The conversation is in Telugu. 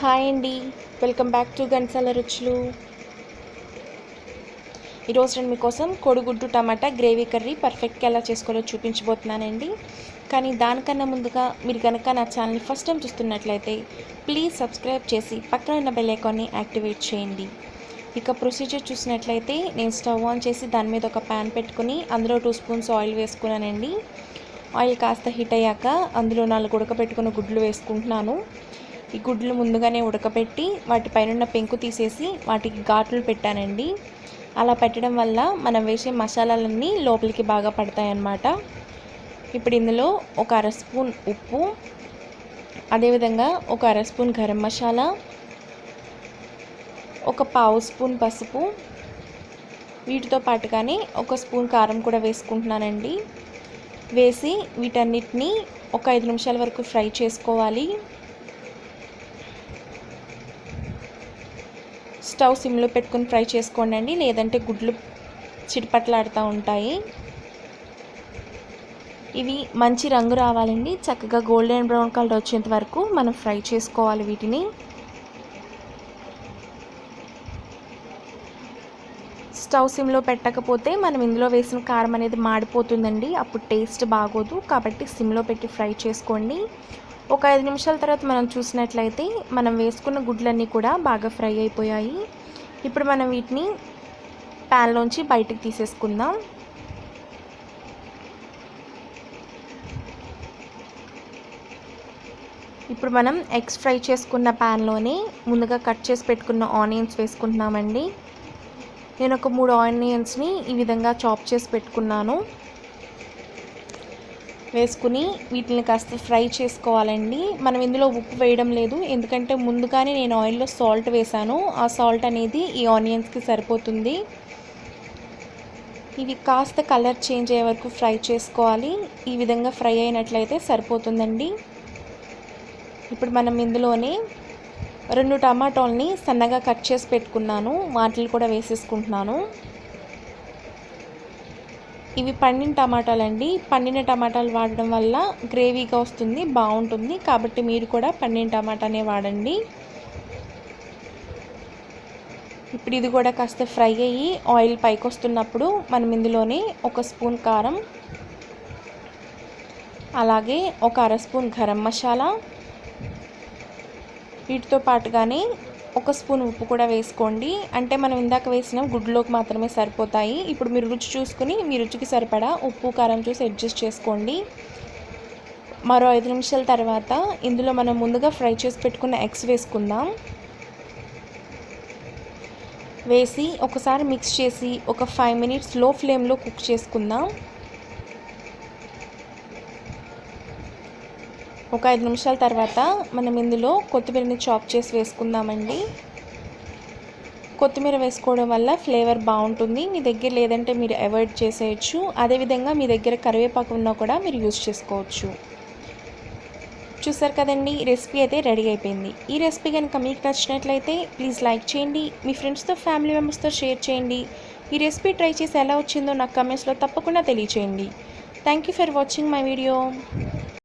హాయ్ అండి. వెల్కమ్ బ్యాక్ టు గన్సాల రుచులు ఈరోజు నేను మీకోసం కోడిగుడ్డు టమాటా గ్రేవీ కర్రీ పర్ఫెక్ట్గా ఎలా చేసుకోవాలో చూపించబోతున్నానండి. కానీ దానికన్నా ముందుగా మీరు కనుక నా ఛానల్ని ఫస్ట్ టైం చూస్తున్నట్లయితే ప్లీజ్ సబ్స్క్రైబ్ చేసి పక్కన ఉన్న బెల్ ఐకాన్ని యాక్టివేట్ చేయండి. ఇక ప్రొసీజర్ చూసినట్లయితే నేను స్టవ్ ఆన్ చేసి దాని మీద ఒక ప్యాన్ పెట్టుకుని అందులో టూ స్పూన్స్ ఆయిల్ వేసుకున్నానండి. ఆయిల్ కాస్త హీట్ అయ్యాక అందులో నాలుగు ఉడకబెట్టుకున్న గుడ్లు వేసుకుంటున్నాను. ఈ గుడ్లు ముందుగానే ఉడకబెట్టి వాటిపైన పెంకు తీసేసి వాటికి ఘాట్లు పెట్టానండి. అలా పెట్టడం వల్ల మనం వేసే మసాలాలన్నీ లోపలికి బాగా పడతాయన్నమాట. ఇప్పుడు ఇందులో ఒక అర స్పూన్ ఉప్పు అదేవిధంగా ఒక అర స్పూన్ గరం మసాలా ఒక పావు స్పూన్ పసుపు వీటితో పాటుగానే ఒక స్పూన్ కారం కూడా వేసుకుంటున్నానండి. వేసి వీటన్నిటిని ఒక ఐదు నిమిషాల వరకు ఫ్రై చేసుకోవాలి. స్టవ్ సిమ్లో పెట్టుకుని ఫ్రై చేసుకోండి అండి లేదంటే గుడ్లు చిటిపట్లాడుతూ ఉంటాయి. ఇవి మంచి రంగు రావాలండి. చక్కగా గోల్డెన్ బ్రౌన్ కలర్ వచ్చేంత వరకు మనం ఫ్రై చేసుకోవాలి వీటిని. స్టవ్ సిమ్లో పెట్టకపోతే మనం ఇందులో వేసిన కారం అనేది మాడిపోతుందండి. అప్పుడు టేస్ట్ బాగోదు. కాబట్టి సిమ్లో పెట్టి ఫ్రై చేసుకోండి. ఒక ఐదు నిమిషాల తర్వాత మనం చూసినట్లయితే మనం వేసుకున్న గుడ్లన్నీ కూడా బాగా ఫ్రై అయిపోయాయి. ఇప్పుడు మనం వీటిని ప్యాన్లోంచి బయటకు తీసేసుకుందాం. ఇప్పుడు మనం ఎగ్స్ ఫ్రై చేసుకున్న ప్యాన్లోనే ముందుగా కట్ చేసి పెట్టుకున్న ఆనియన్స్ వేసుకుంటున్నామండి. నేను ఒక మూడు ఆనియన్స్ని ఈ విధంగా చాప్ చేసి పెట్టుకున్నాను. వేసుకుని వీటిని కాస్త ఫ్రై చేసుకోవాలండి. మనం ఇందులో ఉప్పు వేయడం లేదు. ఎందుకంటే ముందుగానే నేను ఆయిల్లో సాల్ట్ వేసాను. ఆ సాల్ట్ అనేది ఈ ఆనియన్స్కి సరిపోతుంది. ఇవి కాస్త కలర్ చేంజ్ అయ్యే వరకు ఫ్రై చేసుకోవాలి. ఈ విధంగా ఫ్రై అయినట్లయితే సరిపోతుందండి. ఇప్పుడు మనం ఇందులోనే రెండు టమాటోల్ని సన్నగా కట్ చేసి పెట్టుకున్నాను. వాటిని కూడా వేసేసుకుంటున్నాను. ఇవి పండిన టమాటాలు అండి పండిన టమాటాలు వాడడం వల్ల గ్రేవీగా వస్తుంది బాగుంటుంది. కాబట్టి మీరు కూడా పండిన టమాటానే వాడండి. ఇప్పుడు ఇది కూడా కాస్త ఫ్రై అయ్యి ఆయిల్ పైకి వస్తున్నప్పుడు మనం ఇందులోనే ఒక స్పూన్ కారం అలాగే ఒక అర స్పూన్ గరం మసాలా. వీటితో పాటుగానే ఒక స్పూన్ ఉప్పు కూడా వేసుకోండి. అంటే మనం ఇందాక వేసిన గుడ్లోకి మాత్రమే సరిపోతాయి. ఇప్పుడు మీరు రుచి చూసుకుని మీ రుచికి సరిపడా ఉప్పు కారం చూసి అడ్జస్ట్ చేసుకోండి. మరో ఐదు నిమిషాల తర్వాత ఇందులో మనం ముందుగా ఫ్రై చేసి పెట్టుకున్న ఎగ్స్ వేసుకుందాం. వేసి ఒకసారి మిక్స్ చేసి ఒక ఫైవ్ మినిట్స్లో ఫ్లేమ్లో కుక్ చేసుకుందాం. ఒక ఐదు నిమిషాల తర్వాత మనం ఇందులో కొత్తిమీరని చాప్ చేసి వేసుకుందామండి. కొత్తిమీర వేసుకోవడం వల్ల ఫ్లేవర్ బాగుంటుంది. మీ దగ్గర లేదంటే మీరు అవాయిడ్ చేసేయచ్చు. అదేవిధంగా మీ దగ్గర కరివేపాకు ఉన్నా కూడా మీరు యూజ్ చేసుకోవచ్చు. చూసారు కదండి రెసిపీ అయితే రెడీ అయిపోయింది. ఈ రెసిపీ కనుక మీకు నచ్చినట్లయితే ప్లీజ్ లైక్ చేయండి. మీ ఫ్రెండ్స్తో ఫ్యామిలీ మెంబర్స్తో షేర్ చేయండి. ఈ రెసిపీ ట్రై చేసి ఎలా వచ్చిందో నాకు కమెంట్స్లో తప్పకుండా తెలియచేయండి. Thank you for watching my video